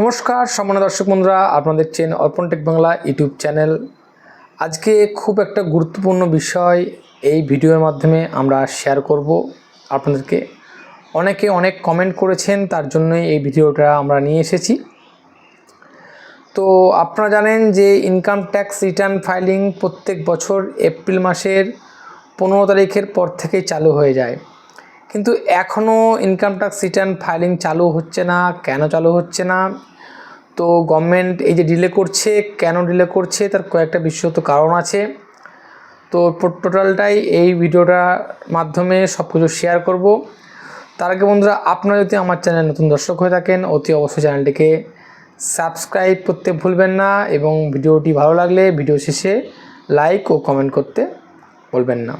নমস্কার, সম্মানিত দর্শক বন্ধুরা, আপনারা দেখছেন অর্পণ টেক বাংলা ইউটিউব চ্যানেল। আজকে খুব একটা গুরুত্বপূর্ণ বিষয় এই ভিডিওর মাধ্যমে আমরা শেয়ার করব। আপনাদেরকে অনেকে অনেক কমেন্ট করেছেন, তার জন্যই এই ভিডিওটা আমরা নিয়ে এসেছি। তো আপনারা জানেন যে ইনকাম ট্যাক্স রিটার্ন ফাইলিং প্রত্যেক বছর এপ্রিল মাসের পনেরো তারিখের পর থেকেই চালু হয়ে যায়। কিন্তু এখনও ইনকাম ট্যাক্স রিটার্ন ফাইলিং চালু হচ্ছে না, কেন চালু হচ্ছে না? তো গভর্নমেন্ট এই যে ডিলে করছে, কেন ডিলে করছে, তার কয়েকটা বিশেষত কারণ আছে। তো টোটালটাই এই ভিডিওটার মাধ্যমে সব কিছু শেয়ার করব। তার আগে বন্ধুরা, আপনারা যদি আমার চ্যানেল নতুন দর্শক হয়ে থাকেন, অতি অবশ্যই চ্যানেলটিকে সাবস্ক্রাইব করতে ভুলবেন না এবং ভিডিওটি ভালো লাগলে ভিডিও শেষে লাইক ও কমেন্ট করতে বলবেন না।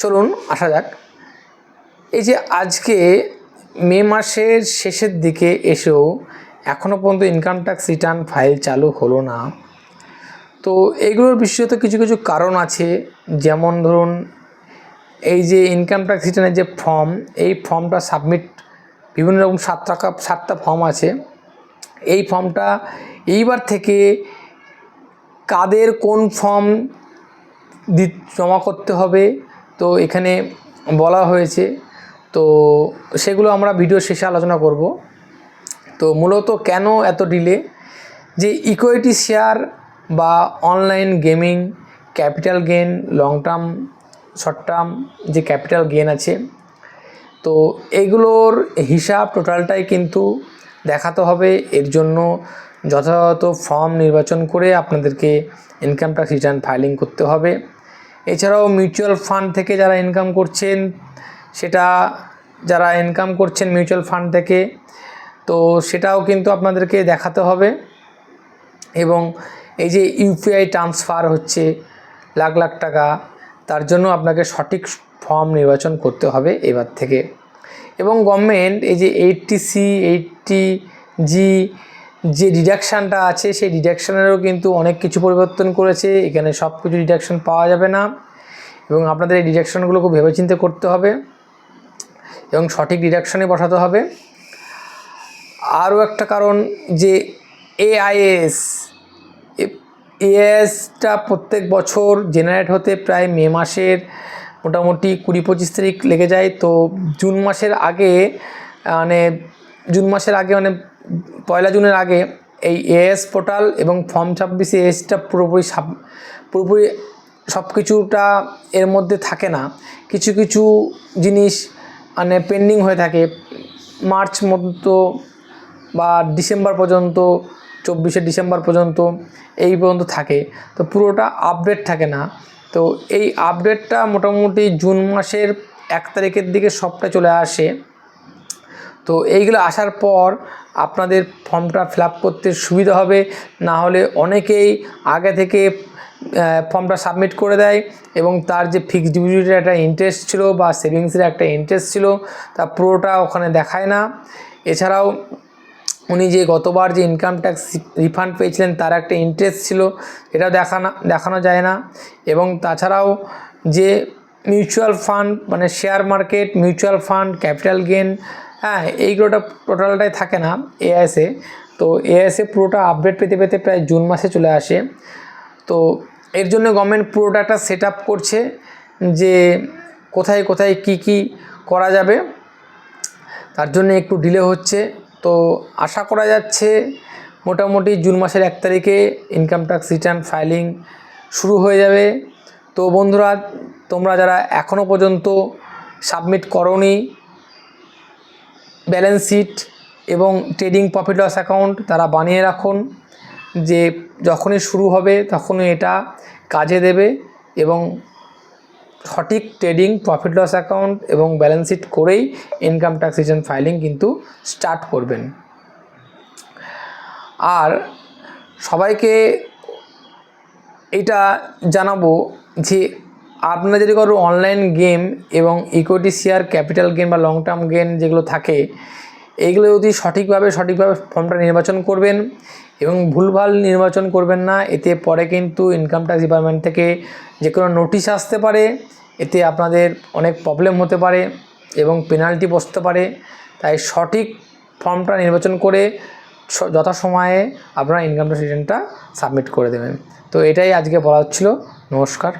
চলুন, আসা যাক। এই যে আজকে মে মাসের শেষের দিকে এসেও এখনও পর্যন্ত ইনকাম ট্যাক্স রিটার্ন ফাইল চালু হলো না। তো এগুলোর বিশেষত কিছু কিছু কারণ আছে। যেমন ধরুন, এই যে ইনকাম ট্যাক্স রিটার্নের যে ফর্ম এই ফর্মটা সাবমিট বিভিন্ন রকম সাত টাকা, সাতটা ফর্ম আছে। এই ফর্মটা এইবার থেকে কাদের কোন ফর্ম জমা করতে হবে, তো এখানে বলা হয়েছে। তো সেগুলো আমরা ভিডিও শেষে আলোচনা করব। তো মূলত কেন এত ডিলে যে ইকুইটি শেয়ার বা online gaming capital gain long term short term যে ক্যাপিটাল গেন আছে, তো এগুলোর হিসাব টোটালটাই কিন্তু দেখাতে হবে। এর জন্য যথাযথ ফর্ম নির্বাচন করে আপনাদেরকে ইনকাম ট্যাক্স রিটার্ন ফাইলিং করতে হবে। এছাড়াও মিউচুয়াল ফান্ড থেকে যারা ইনকাম করছেন সেটা যারা ইনকাম করছেন মিউচুয়াল ফান্ড থেকে, তো সেটাও কিন্তু আপনাদেরকে দেখাতে হবে। এবং এই যে ইউপিআই ট্রান্সফার হচ্ছে লাখ লাখ টাকা, তার জন্য আপনাকে সঠিক ফর্ম নির্বাচন করতে হবে এবার থেকে। এবং গভর্নমেন্ট এই যে এইটটি সি এইটটি জি যে ডিডাকশানটা আছে, সেই ডিডাকশানেরও কিন্তু অনেক কিছু পরিবর্তন করেছে। এখানে সব কিছু ডিডাকশান পাওয়া যাবে না। এবং আপনাদের এই ডিডাকশানগুলো খুব ভেবেচিন্তে করতে হবে। এবং সঠিক ডিডাকশানে বসাতে হবে। আরও একটা কারণ যে এআইএস এএসটা প্রত্যেক বছর জেনারেট হতে প্রায় মে মাসের মোটামুটি কুড়ি পঁচিশ তারিখ লেগে যায়। তো জুন মাসের আগে মানে জুন মাসের আগে মানে পয়লা জুনের আগে এই এএস পোর্টাল এবং ফর্ম ছাব্বিশে এএসটা পুরোপুরি সাব, পুরোপুরি সব কিছুটা এর মধ্যে থাকে না। কিছু কিছু জিনিস মানে পেন্ডিং হয়ে থাকে। মার্চ মতো বা ডিসেম্বর পর্যন্ত, চব্বিশে ডিসেম্বর পর্যন্ত এই পর্যন্ত থাকে। তো পুরোটা আপডেট থাকে না। তো এই আপডেটটা মোটামুটি জুন মাসের এক তারিখের দিকে সবটা চলে আসে। তো এইগুলো আসার পর আপনাদের ফর্মটা ফিল করতে সুবিধা হবে। না হলে অনেকেই আগে থেকে ফর্মটা সাবমিট করে দেয় এবং তার যে ফিক্সড ডিপোজিটের একটা ইন্টারেস্ট ছিল বা সেভিংসের একটা ইন্টারেস্ট ছিল, তা পুরোটা ওখানে দেখায় না। এছাড়াও উনি যে গতবার যে ইনকাম ট্যাক্স রিফান্ড পেয়েছিলেন, তার একটা ইন্টারেস্ট ছিল এটাও দেখানো দেখানো যায় না। এবং তাছাড়াও যে মিউচুয়াল ফান্ড মানে share market mutual fund capital gain হ্যাঁ এইগুলোটা টোটালটাই থাকে না এআইএসে তো এআইএসে পুরোটা আপডেট পেতে পেতে প্রায় জুন মাসে চলে আসে। তো এর জন্য গভর্নমেন্ট পুরোটা একটা সেট করছে যে কোথায় কোথায় কি কি করা যাবে। তার জন্য একটু ডিলে হচ্ছে। তো আশা করা যাচ্ছে মোটামুটি জুন মাসের এক তারিখে ইনকাম ট্যাক্স রিটার্ন ফাইলিং শুরু হয়ে যাবে। তো বন্ধুরা, তোমরা যারা এখনও পর্যন্ত সাবমিট করনি ব্যালেন্স শিট এবং ট্রেডিং প্রফিট লস অ্যাকাউন্ট তারা বানিয়ে রাখুন। যে যখনই শুরু হবে তখনই এটা কাজে দেবে এবং সঠিক ট্রেডিং প্রফিট লস অ্যাকাউন্ট এবং ব্যালেন্স শিট করেই ইনকাম ট্যাক্স রিটার্ন ফাইলিং কিন্তু স্টার্ট করবেন। আর সবাইকে এটা জানাব যে আপনারা যদি কারও অনলাইন গেম এবং ইকুইটি শেয়ার ক্যাপিটাল গেম বা লং টার্ম গেম যেগুলো থাকে এইগুলো যদি সঠিকভাবে সঠিকভাবে ফর্মটা নির্বাচন করবেন এবং ভুলভাল নির্বাচন করবেন না, এতে পরে কিন্তু ইনকাম ট্যাক্স ডিপার্টমেন্ট থেকে যে কোনো নোটিশ আসতে পারে, এতে আপনাদের অনেক প্রবলেম হতে পারে এবং পেনাল্টি বসতে পারে। তাই সঠিক ফর্মটা নির্বাচন করে যথাসময়ে আপনারা ইনকাম ট্যাক্স রিটার্নটা সাবমিট করে দেবেন। তো এটাই আজকে বলা হচ্ছিল। নমস্কার।